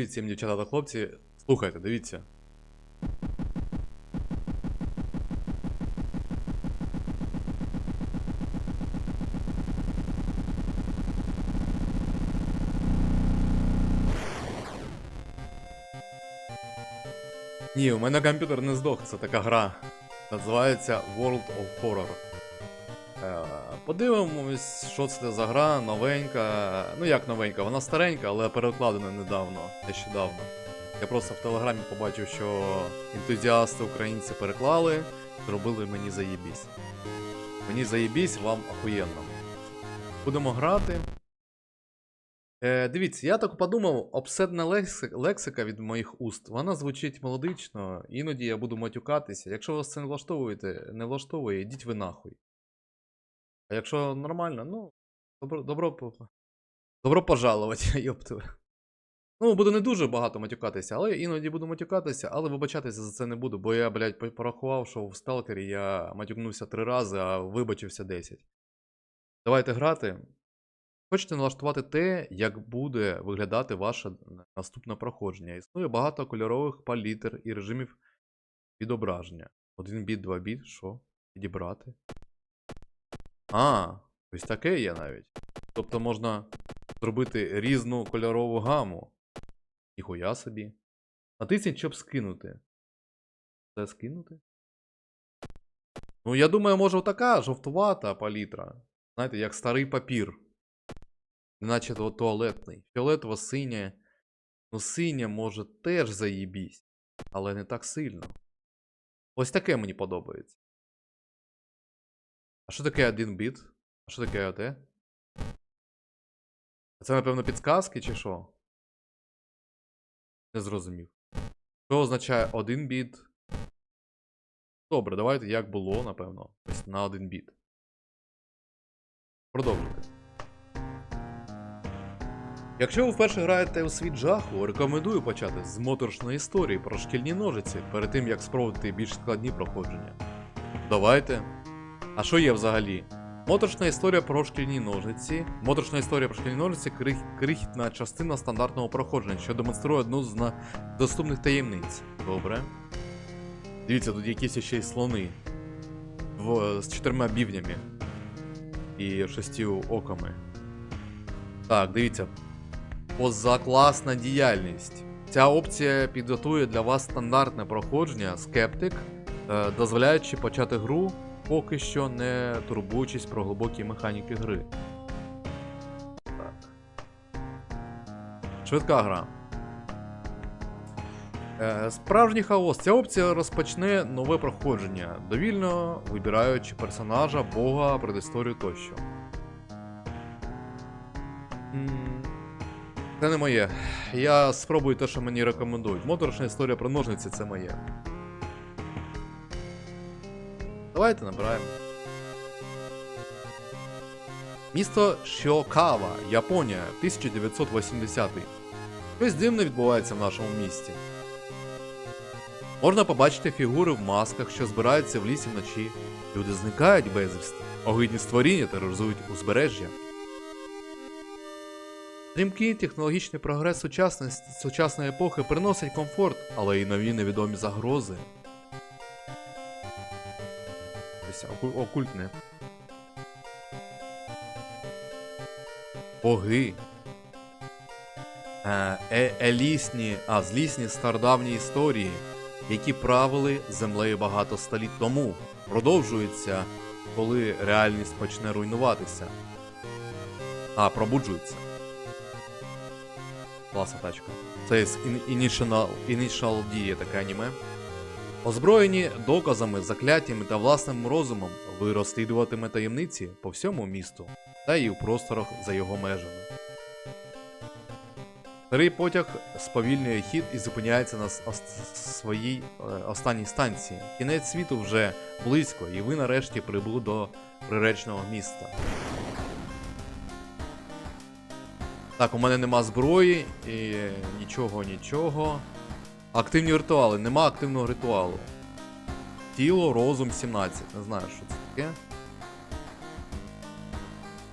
Привіт всім дівчата та хлопці. Слухайте, дивіться. Ні, у мене комп'ютер не здох, це така гра. Називається World of Horror. Е, Подивимось, що це за гра, новенька. Ну як новенька, вона старенька, але перекладена недавно, нещодавно. Я просто в телеграмі побачив, що ентузіасти українці переклали, зробили мені заєбісь. Мені заєбісь, вам ахуєнно. Будемо грати. Е, дивіться, я так подумав, обседна лексика, від моїх уст, вона звучить мелодично, іноді я буду матюкатися. Якщо вас це не влаштовуєте, не влаштовує, йдіть ви нахуй. А якщо нормально, ну, добро, добро, добро пожаловать, йопту. Ну, буду не дуже багато матюкатися, але іноді буду матюкатися, але вибачатися за це не буду, бо я, блядь, порахував, що в сталкері я матюкнувся три рази, а вибачився 10. Давайте грати. Хочете налаштувати те, як буде виглядати ваше наступне проходження. Існує багато кольорових палітр і режимів відображення. Один біт, два біт, що? Підібрати. А, ось таке є навіть. Тобто можна зробити різну кольорову гаму. Ніхуя собі. Натисніть, щоб скинути. Це скинути? Ну, я думаю, може отака жовтувата палітра. Знаєте, як старий папір. Неначе туалетний. Фіолетово синє. Ну, синє може теж заїбісь. Але не так сильно. Ось таке мені подобається. А що таке один біт? А що таке АТ? Це, напевно, підсказки чи що? Не зрозумів. Що означає один біт? Добре, давайте як було, напевно. Ось на один біт. Продовжуйте. Якщо ви вперше граєте у світ жаху, рекомендую почати з моторошної історії про шкільні ножиці перед тим, як спробувати більш складні проходження. Давайте. А що є взагалі? Моторошна історія про шкільні ножиці. Моторошна історія про шкільні ножиці крих- крихітна частина стандартного проходження, що демонструє одну з доступних таємниць. Добре. Дивіться, тут якісь ще й слони. В, з чотирма бівнями. І шестю оками. Так, дивіться. Позакласна діяльність. Ця опція підготує для вас стандартне проходження скептик, е, дозволяючи почати гру, поки що не турбуючись про глибокі механіки гри. Швидка гра. Е, Справжній хаос. Ця опція розпочне нове проходження, довільно вибираючи персонажа, бога, предісторію тощо. Це не моє. Я спробую те, що мені рекомендують. Моторошна історія про ножниці це моє. Давайте набираємо. Місто Шіокава, Японія, 1980. Щось дивне відбувається в нашому місті. Можна побачити фігури в масках, що збираються в лісі вночі. Люди зникають безвісти. Огидні створіння тероризують узбережжя. Стрімкий технологічний прогрес сучасної епохи приносить комфорт, але й нові невідомі загрози. Ось оку- окультне. Боги. Е, е, елісні, а злісні стародавні історії, які правили землею багато століть тому, продовжуються, коли реальність почне руйнуватися. А, пробуджуються. Класна тачка. Це Initial, Initial D таке аніме. Озброєні доказами, закляттями та власним розумом, ви розслідуватиме таємниці по всьому місту та і в просторах за його межами. Старий потяг сповільнює хід і зупиняється на своїй е, останній станції. Кінець світу вже близько, і ви нарешті прибули до приречного міста. Так, у мене нема зброї і нічого, нічого. Активні ритуали, нема активного ритуалу. Тіло, розум 17. Не знаю, що це таке.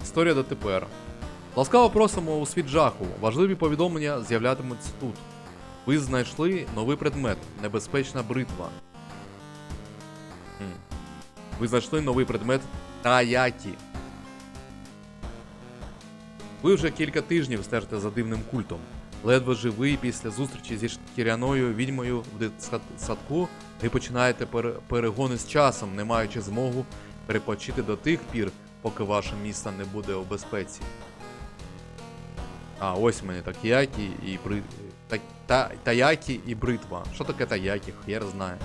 Історія дотепер. Ласкаво просимо у світ жаху. Важливі повідомлення з'являтимуться тут. Ви знайшли новий предмет небезпечна бритва. Ви знайшли новий предмет Таякі. Ви вже кілька тижнів стежите за дивним культом. Ледве живий після зустрічі зі шкіряною відьмою в дитсадку, ви починаєте перегони з часом, не маючи змогу перепочити до тих пір, поки ваше місто не буде у безпеці. А, ось мене такіякі і бри... та... та... таякі і бритва. Що таке таякі? Хер знає.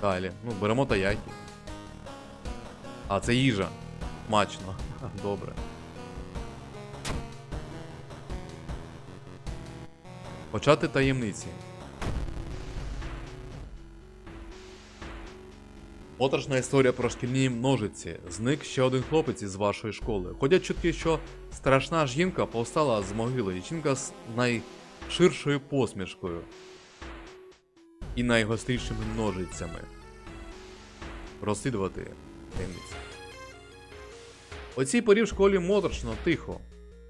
Далі. Ну, беремо таякі. А, це їжа. Смачно. Добре. Почати таємниці. Моторошна історія про шкільні ножиці. Зник ще один хлопець із вашої школи. Ходять чутки, що страшна жінка повстала з могили. Жінка з найширшою посмішкою і найгострішими ножицями. Розслідувати таємниці. У цій порі в школі моторошно, тихо.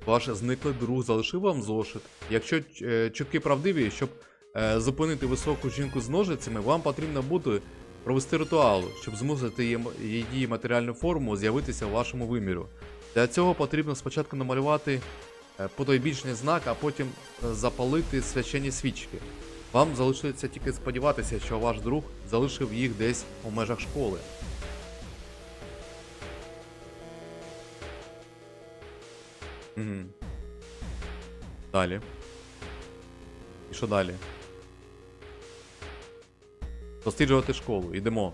Ваш зниклий друг залишив вам зошит. Якщо е, чутки правдиві, щоб е, зупинити високу жінку з ножицями, вам потрібно буде провести ритуал, щоб змусити її, матеріальну форму з'явитися у вашому виміру. Для цього потрібно спочатку намалювати е, потойбічний знак, а потім запалити священні свічки. Вам залишиться тільки сподіватися, що ваш друг залишив їх десь у межах школи. Угу. Далі. І що далі? Досліджувати школу. Йдемо.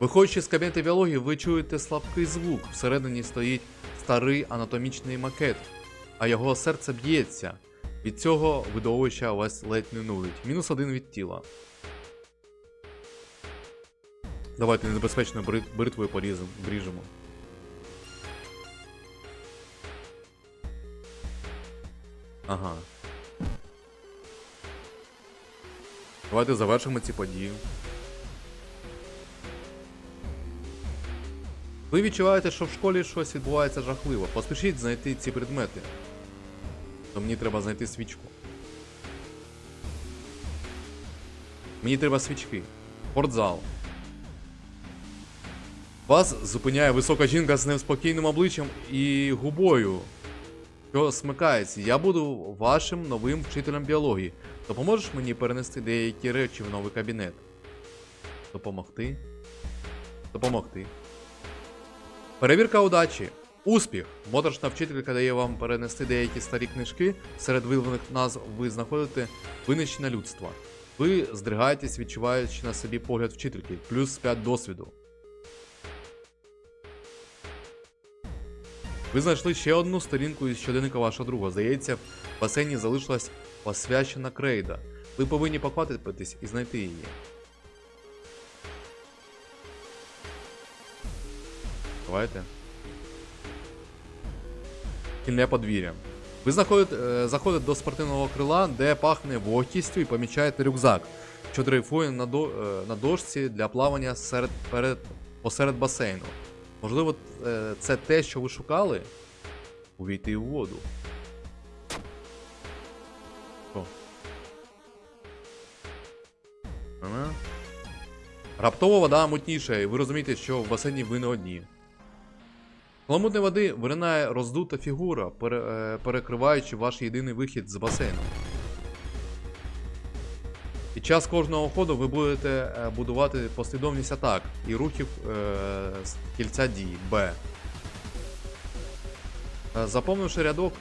Виходячи з кабінету біології, ви чуєте слабкий звук. Всередині стоїть старий анатомічний макет, а його серце б'ється. Від цього видовища вас ледь не нудить. Мінус один від тіла. Давайте небезпечно брит... бритвою поріземо, Ага. Давайте завершимо ці події. Ви відчуваєте, що в школі щось відбувається жахливо. Поспішіть знайти ці предмети. То мені треба знайти свічку. Мені треба свічки. Спортзал. Вас зупиняє висока жінка з неспокійним обличчям і губою, що смикається. Я буду вашим новим вчителем біології. Допоможеш мені перенести деякі речі в новий кабінет? Допомогти? Допомогти. Перевірка удачі. Успіх! Моторошна вчителька дає вам перенести деякі старі книжки. Серед виявлених назв ви знаходите винищення людства. Ви здригаєтесь, відчуваючи на собі погляд вчительки, плюс 5 досвіду. Ви знайшли ще одну сторінку із щоденника вашого друга. Здається, в басейні залишилась освячена крейда. Ви повинні поквапитись і знайти її. Давайте. Кільне подвір'я. Ви знаходите, е, заходите до спортивного крила, де пахне вогкістю і помічаєте рюкзак, що дрейфує на, до, е, на дошці для плавання серед, перед, посеред басейну. Можливо, е, це те, що ви шукали? Увійти у воду. Що? Ага. Раптово вода мутніша, і ви розумієте, що в басейні ви не одні. Каламутної води виринає роздута фігура, пере, е, перекриваючи ваш єдиний вихід з басейну. Під час кожного ходу ви будете е, будувати послідовність атак і рухів е, з кільця дії Б. Е, Заповнивши рядок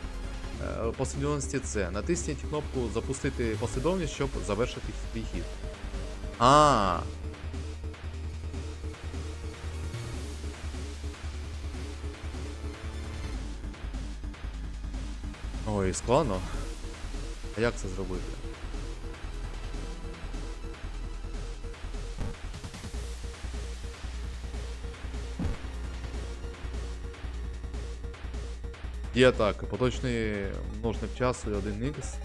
послідовності С, натисніть кнопку Запустити послідовність, щоб завершити свій хід. А. Ой, складно. А як це зробити? Є так, поточний множник часу 1х.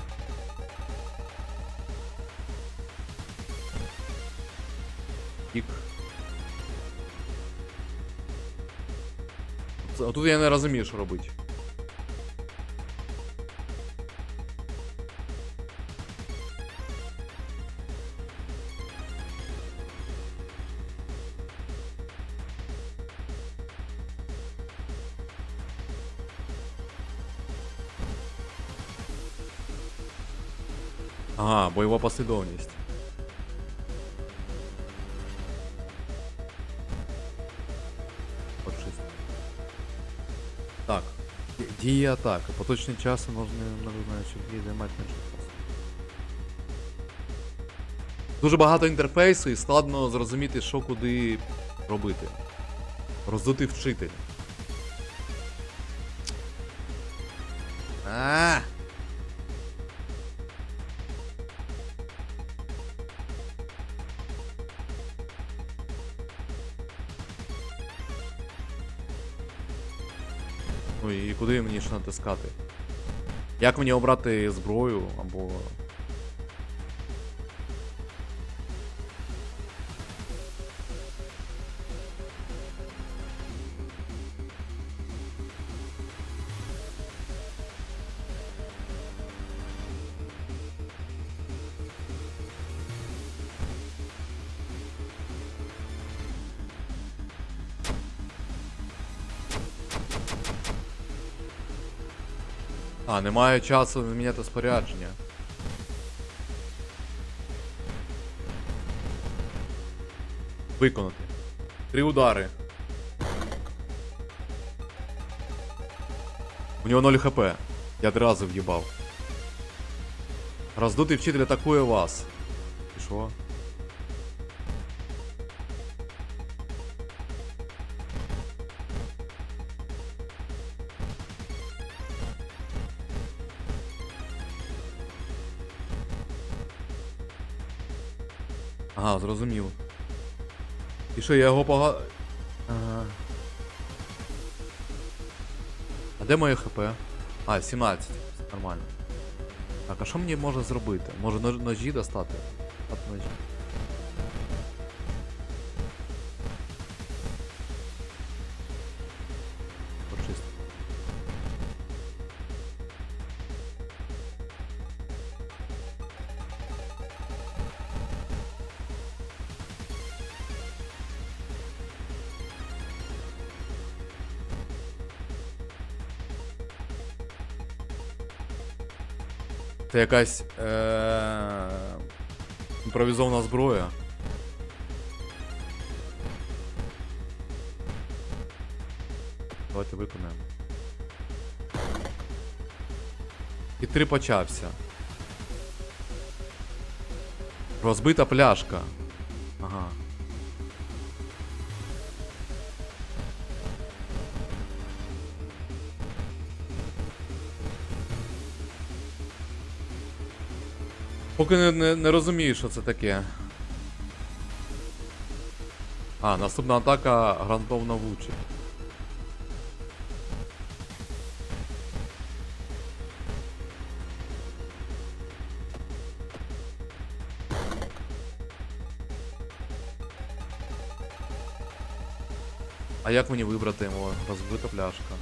Ік. А тут я не розумію, що робити. Ага, бойова послідовність. Так. Ді- Дія атаки. Поточний час можна що дії займати менше часу. Дуже багато інтерфейсу і складно зрозуміти, що куди робити. Роздути вчитель. Ну і куди мені ще натискати? Як мені обрати зброю або. Немає часу міняти спорядження. Виконати. Три удари. У нього 0 хп. Я одразу в'їбав. Роздутий вчитель атакує вас. І що? Ага, зрозумів. І що, я його пога... Ага. А де моє ХП? А, 17. Нормально. Так, а що мені можна зробити? Може ножі достати? От ножі. Це якась е- імпровізована зброя. Давайте виконаємо. І три почався. Розбита пляшка. Поки не, не, не розумію, що це таке. А, наступна атака грантовно влучить. А як мені вибрати його? Розбита пляшка.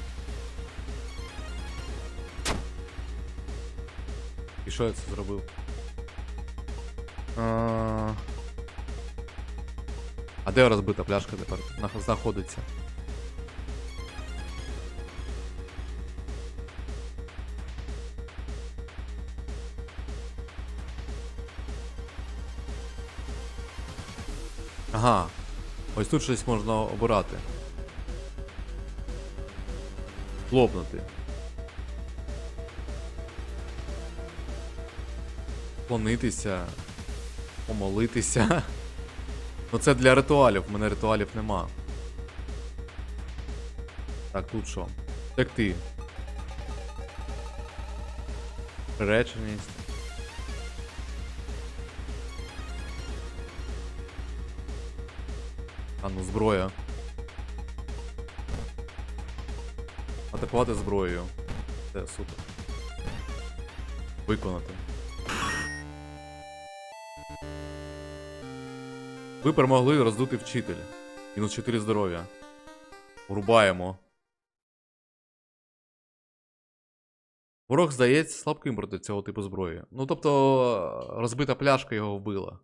І що я це зробив? А, а де розбита пляшка тепер знаходиться? Ага. Ось тут щось можна обирати. Хлопнути. Клонитися. Помолитися. Ну це для ритуалів, в мене ритуалів нема. Так, тут що? Так ти. Приреченість. А ну, зброя. Атакувати зброєю. Це супер. Виконати. Ви перемогли роздути вчитель. Мінус 4 здоров'я. Врубаємо. Ворог здається слабким проти цього типу зброї. Ну тобто, розбита пляшка його вбила.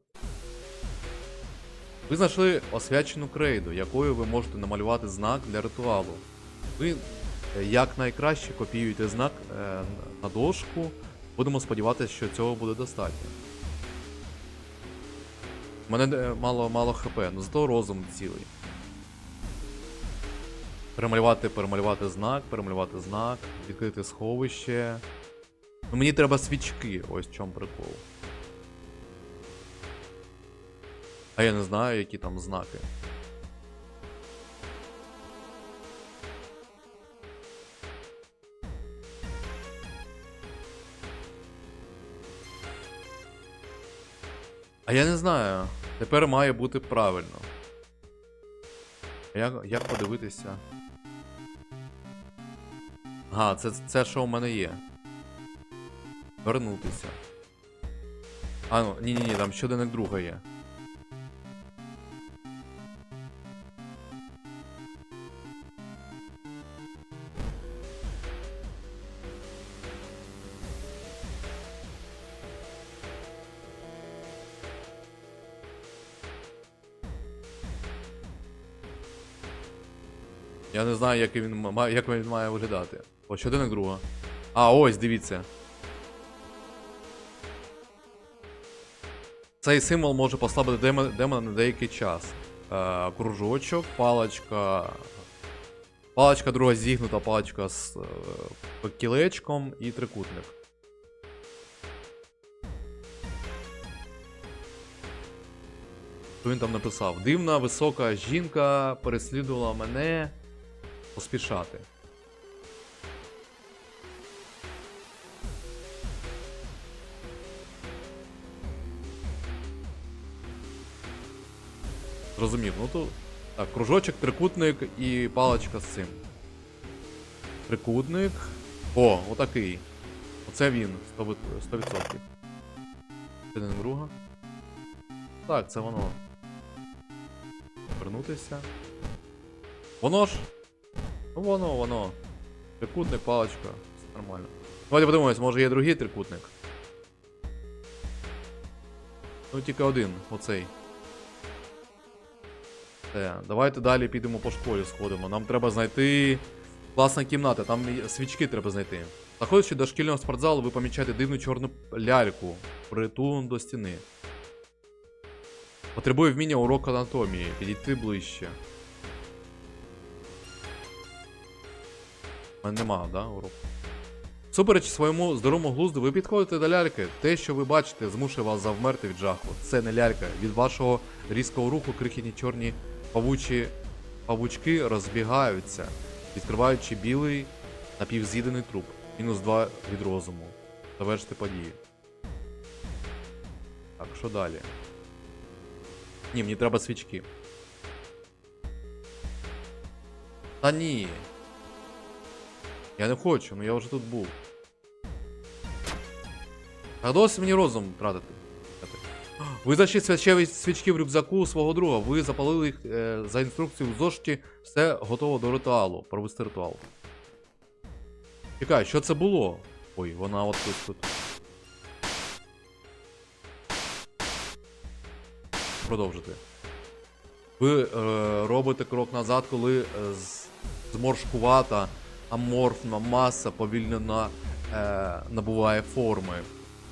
Ви знайшли освячену крейду, якою ви можете намалювати знак для ритуалу. Ви е, якнайкраще копіюєте знак е, на дошку. Будемо сподіватися, що цього буде достатньо. У мене е, мало, мало хп, ну зато розум цілий. Перемалювати, перемалювати знак, перемалювати знак, відкрити сховище. Ну мені треба свічки, ось в чому прикол. А я не знаю, які там знаки. Я не знаю. Тепер має бути правильно. Як, як подивитися? Ага, це, це що у мене є. Вернутися. А ну, ні-ні-ні, там щоденник друга є. Я не знаю, як він, ма- як він має виглядати. О, щоденник друга. А, ось, дивіться. Цей символ може послабити демона, демона на деякий час. Е, кружочок, паличка. Паличка друга зігнута, паличка з е, кілечком і трикутник. Що він там написав? Дивна висока жінка переслідувала мене поспішати. Зрозумів, ну то. Так, кружочок, трикутник і паличка з цим. Трикутник. О, отакий. Оце він, 100%. 100%. Один друга. Так, це воно. Вернутися. Воно ж. Ну воно, воно. Трикутник, паличка. Все нормально. Давайте подивимось, може є другий трикутник. Ну тільки один, оцей. Все, давайте далі підемо по школі сходимо. Нам треба знайти класна кімната, там свічки треба знайти. Заходячи до шкільного спортзалу, ви помічаєте дивну чорну ляльку, притулом до стіни. Потребує вміння урок анатомії. Підійти ближче. Мене нема, да, уроку? Супереч своєму здоровому глузду, ви підходите до ляльки. Те, що ви бачите, змушує вас завмерти від жаху. Це не лялька. Від вашого різкого руху крихітні чорні павучі павучки розбігаються, відкриваючи білий напівз'їдений труп. Мінус 2 від розуму. Завершити події. Так, що далі? Ні, мені треба свічки. Та ні. Я не хочу, ну я вже тут був. А досі мені розум тратити. Ви знайшли свячеві свічки в рюкзаку свого друга. Ви запалили їх е, за інструкцією в зошиті. Все готово до ритуалу. Провести ритуал. Чекай, що це було? Ой, вона от тут тут. Продовжити. Ви е, робите крок назад, коли е, зморшкувата аморфна маса повільно е, набуває форми.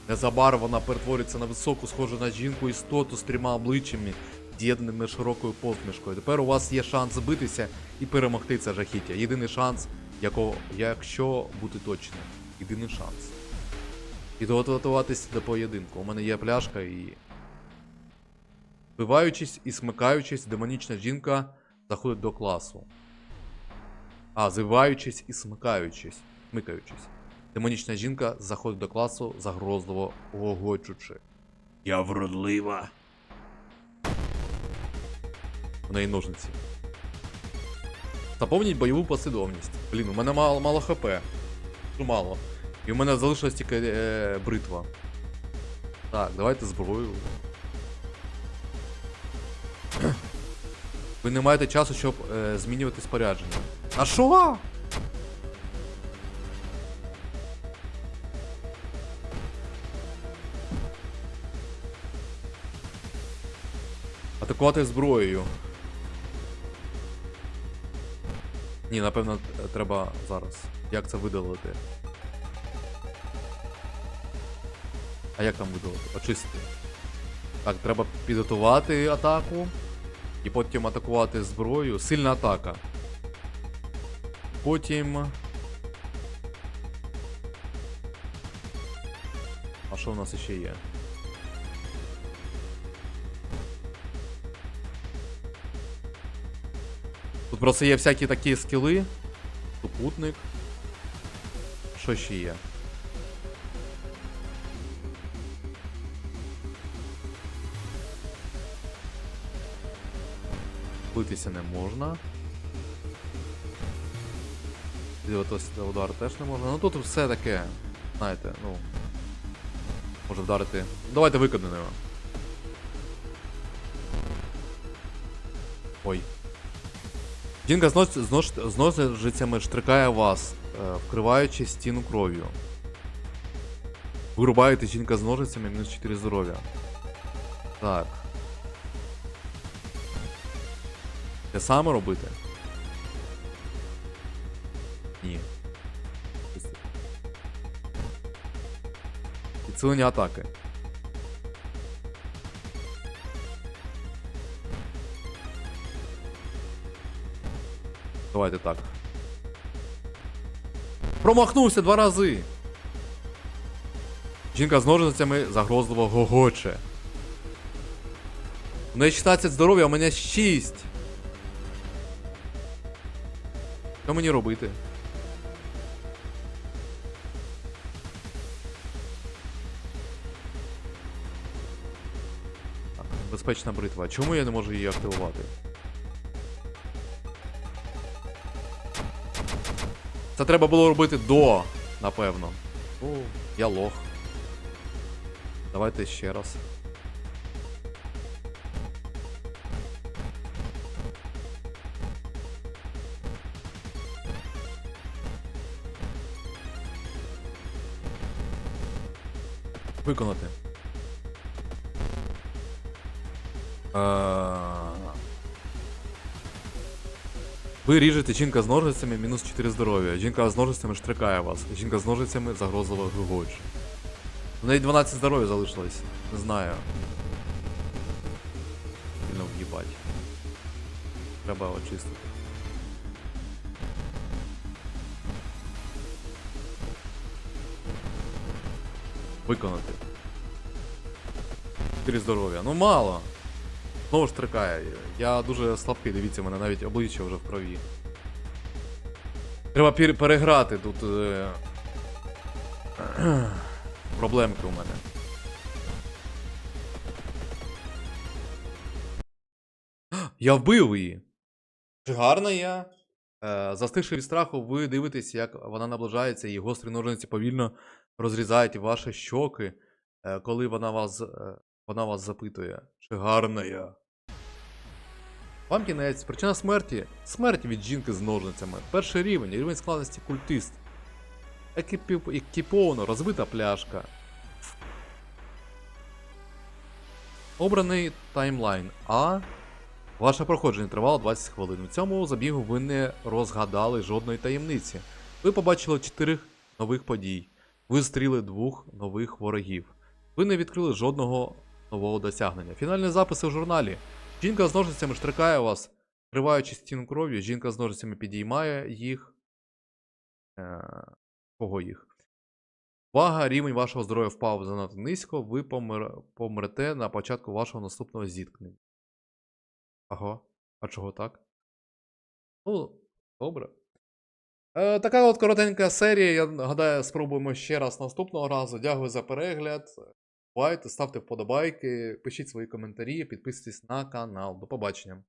Незабаром вона перетворюється на високу, схожу на жінку істоту з трьома обличчями, з'єднаними широкою посмішкою. Тепер у вас є шанс збитися і перемогти це жахіття. Єдиний шанс, якого, якщо бути точним. Єдиний шанс. Підготуватись до поєдинку. У мене є пляшка і. Вбиваючись і смикаючись, демонічна жінка заходить до класу. А, звиваючись і смикаючись. Смикаючись. Демонічна жінка заходить до класу, загрозливо гогочучи. Я вродлива. В неї ножниці. Заповніть бойову послідовність. Блін, у мене мало, мало хп. Мало. І у мене залишилась тільки е, бритва. Так, давайте зброю. Ви не маєте часу, щоб е, змінювати спорядження. А що? Атакувати зброєю. Ні, напевно, треба зараз. Як це видалити? А як там видалити? Очистити. Так, треба підготувати атаку. І потім атакувати зброю. Сильна атака. Потім. А що в нас ще є? Тут просто є всякі такі скіли. Супутник. Що ще є? Битися не можна. Дивитися удар теж не можна. Ну тут все таке. Знаєте, ну. Може вдарити. Давайте виконуємо. його. Ой. Жінка з, нож... з, нож... з ножицями штрикає вас, е, вкриваючи стіну кров'ю. Вирубаєте жінка з ножицями мінус 4 здоров'я. Так. Те саме робити? Підсилення атаки. Давайте так. Промахнувся два рази. Жінка з ножницями загрозливо гогоче. У неї 16 здоров'я, у мене 6. Що мені робити? Так, безпечна бритва. Чому я не можу її активувати? Це треба було робити до, напевно. О, я лох. Давайте ще раз. Виконати. Ви ріжете жінка з ножицями мінус 4 здоров'я. Жінка з ножицями штрикає вас. Жінка з ножицями загрозливо гугоче. У неї 12 здоров'я залишилось. Не знаю. Сильно в'їбать. Треба очистити. Виконати. 4 здоров'я. Ну мало. Знову ж трикає. Я дуже слабкий, дивіться, мене навіть обличчя вже в крові. Треба пер- переграти тут. Е... Проблемки у мене. Я вбив її. Чи гарна я? Е, застигши від страху, ви дивитесь, як вона наближається, і гострі ножниці повільно розрізають ваші щоки, е, коли вона вас, е, вона вас запитує, чи гарна я. Вам кінець, причина смерті смерть від жінки з ножницями. Перший рівень, рівень складності культист. Екіпі... Екіповано, розбита пляшка. Обраний таймлайн А. Ваше проходження тривало 20 хвилин. У цьому забігу ви не розгадали жодної таємниці. Ви побачили чотирьох нових подій. Ви зустріли двох нових ворогів. Ви не відкрили жодного нового досягнення. Фінальні записи в журналі. Жінка з ножицями штрикає вас, криваючи стіну кров'ю. Жінка з ножицями підіймає їх. Е... Кого їх? Вага, рівень вашого здоров'я впав занадто низько, ви помер... помрете на початку вашого наступного зіткнення. Ага. А чого так? Ну, добре. Е, така от коротенька серія. Я гадаю, спробуємо ще раз наступного разу. Дякую за перегляд. Бувайте, ставте вподобайки, пишіть свої коментарі, підписуйтесь на канал. До побачення.